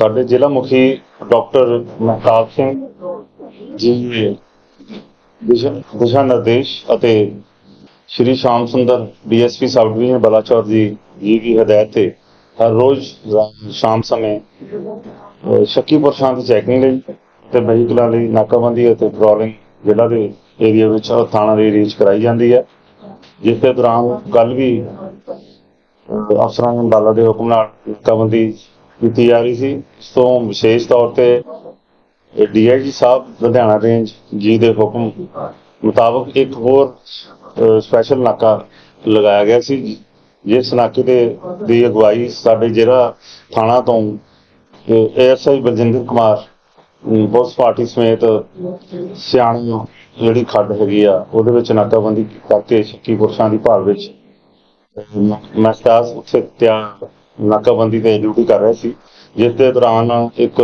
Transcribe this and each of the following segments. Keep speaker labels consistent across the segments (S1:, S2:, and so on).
S1: ਸਾਡੇ ਜ਼ਿਲ੍ਹਾ ਮੁਖੀ ਡਾਕਟਰ ਮਹਿਤਾਬ ਸਿੰਘ ਜੀ ਦੇ ਦਿਸ਼ਾ ਨਿਰਦੇਸ਼ ਅਤੇ Shri Sham Sundar DSP sub division Balachaur ji ji ਦੀ ਹਦਾਇਤ ਤੇ ਹਰ ਰੋਜ਼ ਸ਼ਾਮ ਸਮੇਂ ਅਹ, ਸ਼ੱਕੀਪੁਰ ਸ਼ਾਂਤ ਚੈਕਿੰਗ ਲਈ ਤੇ ਵਹੀਕਲਾਂ ਲਈ ਨਾਕਾਬੰਦੀ ਅਤੇ ਪੈਟਰੋਲਿੰਗ ਜ਼ਿਲ੍ਹਾ ਦੇ ਏਰੀਆ ਵਿੱਚ ਥਾਣਾ ਦੇ ਏਰੀਆ ਵਿੱਚ ਕਰਾਈ ਜਾਂਦੀ ਹੈ ਜਿਸ ਦੇ ਦੌਰਾਨ ਕੱਲ ਵੀ ਅਫਸਰਾਂ ਦੇ ਅੰਦਾਲਾ ਦੇ ਹੁਕਮ ਨਾਲ ਨਾਕਾਬੰਦੀ ਕੀਤੀ ਜਾ ਰਹੀ ਸੀ। ਇਸ ਵਿਸ਼ੇਸ਼ ਤੌਰ ਤੇ ਡੀਆਈਜੀ ਸਾਹਿਬ ਲੁਧਿਆਣਾ ਰੇਂਜ ਜੀ ਦੇ ਹੁਕਮ ਮੁਤਾਬਕ ਇੱਕ ਹੋਰ ਸਪੈਸ਼ਲ ਨਾਕਾ ਲਗਾਇਆ ਗਿਆ ਸੀ। ਜਿਸ ਨਾਕੇ ਤੇ ਦੀ ਅਗਵਾਈ ਸਾਡੇ ਜ਼ਿਲ੍ਹਾ ਥਾਣਾ ਤੋਂ ਏਐਸਆਈ ਬਲਜਿੰਦਰ ਕੁਮਾਰ ਅਮ, ਪੁਲਿਸ ਪਾਰਟੀ ਸਮੇਤ ਸਿਆਣੀ ਜਿਹੜੀ ਖੱਡ ਹੈਗੀ ਆ ਉਹਦੇ ਵਿੱਚ ਨਾਕਾਬੰਦੀ ਕਰਕੇ ਸ਼ੱਕੀ ਪੁਰਸ਼ਾਂ ਦੀ ਭਾਲ ਵਿੱਚ ਮਸਤਾਸ ਉੱਥੇ ਤਿਆਰ ਨਾਕਾਬੰਦੀ ਤੇ ਡਿਊਟੀ ਕਰ ਰਿਹਾ ਸੀ। ਜਿਸ ਦੇ ਦੌਰਾਨ ਇੱਕ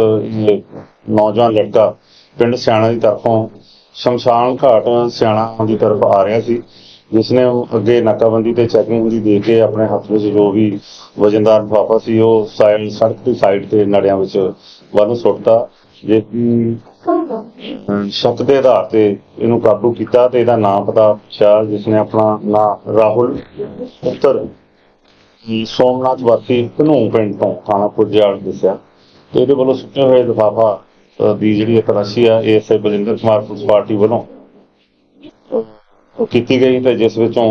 S1: ਨੌਜਵਾਨ ਲੜਕਾ ਪਿੰਡ ਸਿਆਣਾ ਦੀ ਤਰਫੋਂ ਸ਼ਮਸ਼ਾਨ ਘਾਟ ਸਿਆਣਾ ਦੀ ਤਰਫ ਆ ਰਿਹਾ ਸੀ। ਜਿਸ ਨੇ ਉਹ ਅੱਗੇ ਨਾਕਾਬੰਦੀ ਤੇ ਚੈਕਿੰਗ ਹੁੰਦੀ ਦੇਖ ਕੇ ਆਪਣੇ ਹੱਥ ਵਿੱਚ ਜੋ ਵੀ ਵਜਨਦਾਰ ਲਿਫਾਫਾ ਸੀ, ਉਹ ਸਾਈਡ ਸੜਕ ਦੀ ਸਾਈਡ ਤੇ ਨੜਿਆਂ ਵਿੱਚ ਵੱਲ ਸੁੱਟਤਾ, ਜੇ ਕਿ ਸ਼ੱਕ ਦੇ ਆਧਾਰ ਤੇ ਇਹਨੂੰ ਕਾਬੂ ਕੀਤਾ ਤੇ ਇਹਦਾ ਨਾਮ ਪਤਾ ਪੁੱਛਿਆ ਜਿਸ ਨੇ ਆਪਣਾ ਨਾਮ ਰਾਹੁਲ ਪੁੱਤਰ ਸੋਮਨਾਥ ਵਾਸੀ ਘਨੂ ਪਿੰਡ ਤੋਂ ਥਾਣਾ ਪੁੱਜਿਆਲ ਦੱਸਿਆ। ਤੇ ਇਹਦੇ ਵੱਲੋਂ ਸੁੱਟੇ ਹੋਏ ਲਿਫਾਫਾ ਦੀ ਜਿਹੜੀ ਤਲਾਸ਼ੀ ਆ ASI Baljinder Kumar police party ਵੱਲੋਂ ਕੀਤੀ ਗਈ ਤੇ ਜਿਸ ਵਿੱਚੋਂ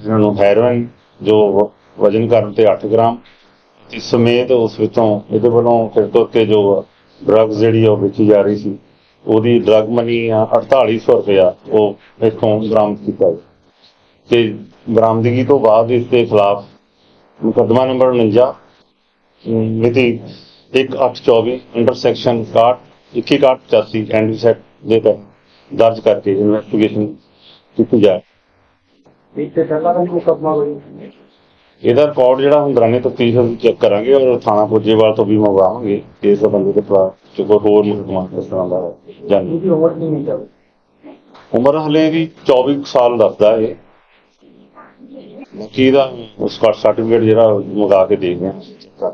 S1: ਇਹਨਾਂ ਨੂੰ ਹੈਰੋਇਨ, ਜੋ ਵਜ਼ਨ ਕਰਨ ਤੇ 8 ਗ੍ਰਾਮ ਤੇ ਸਮੇਤ ਉਸ ਵਿੱਚੋਂ ਇਹਦੇ ਵੱਲੋਂ ਫਿਰ ਤੁਰ ਕੇ ਜੋ ਡਰੱਗਸ ਜਿਹੜੀ ਉਹ ਵੇਚੀ ਜਾ ਰਹੀ ਸੀ, ਉਹਦੀ ਡਰੱਗ ਮਨੀ ਆ 4800 ਰੁਪਇਆ ਉਹ ਇਥੋਂ ਬਰਾਮਦ ਕੀਤਾ ਤੇ ਬਰਾਮਦਗੀ ਤੋਂ ਬਾਅਦ ਇਸ ਦੇ ਖਿਲਾਫ ਮੁਕੱਦਮਾ ਨੰਬਰ 49 ਅਮ, ਮਿਤੀ 1824 ਇੰਟਰਸੈਕਸ਼ਨ 61 2185 ਐਨਡੀਸੈਟ ਦੇ ਤਹਿਤ ਦਰਜ ਕਰਕੇ ਇਨਵੈਸਟੀਗੇਸ਼ਨ ਕੀਤੀ ਜਾ ਰਹੀ
S2: ਇੱਥੇ ਪਹਿਲਾਂ ਵੀ ਮੁਕੱਦਮਾ ਹੋਈ
S1: ਇਹਦਾ ਰਿਕਾਰਡ ਜਿਹੜਾ ਹੁਣ ਦਰਾਨੇ ਤਫਤੀਸ਼ ਚੈੱਕ ਕਰਾਂਗੇ ਔਰ ਥਾਣਾ ਪੁੱਜੇਵਾਲ ਤੋਂ ਵੀ ਮੰਗਵਾਵਾਂਗੇ। ਕਿ ਇਸ ਬੰਦੇ ਦੇ ਜੋ ਕੋਈ ਹੋਰ ਮੁਕੱਦਮਾ ਇਸ ਤਰ੍ਹਾਂ ਦਾ ਜਾਨੀ
S2: ਉਮਰ
S1: ਹਲੇ ਵੀ 24 ਕੁ ਸਾਲ ਦੱਸਦਾ ਹੈ ਕੀ ਦਾ ਉਸ ਸਰਟੀਫਿਕੇਟ ਜਿਹੜਾ ਮੰਗਾ ਕੇ ਦੇਖਦੇ ਹਾਂ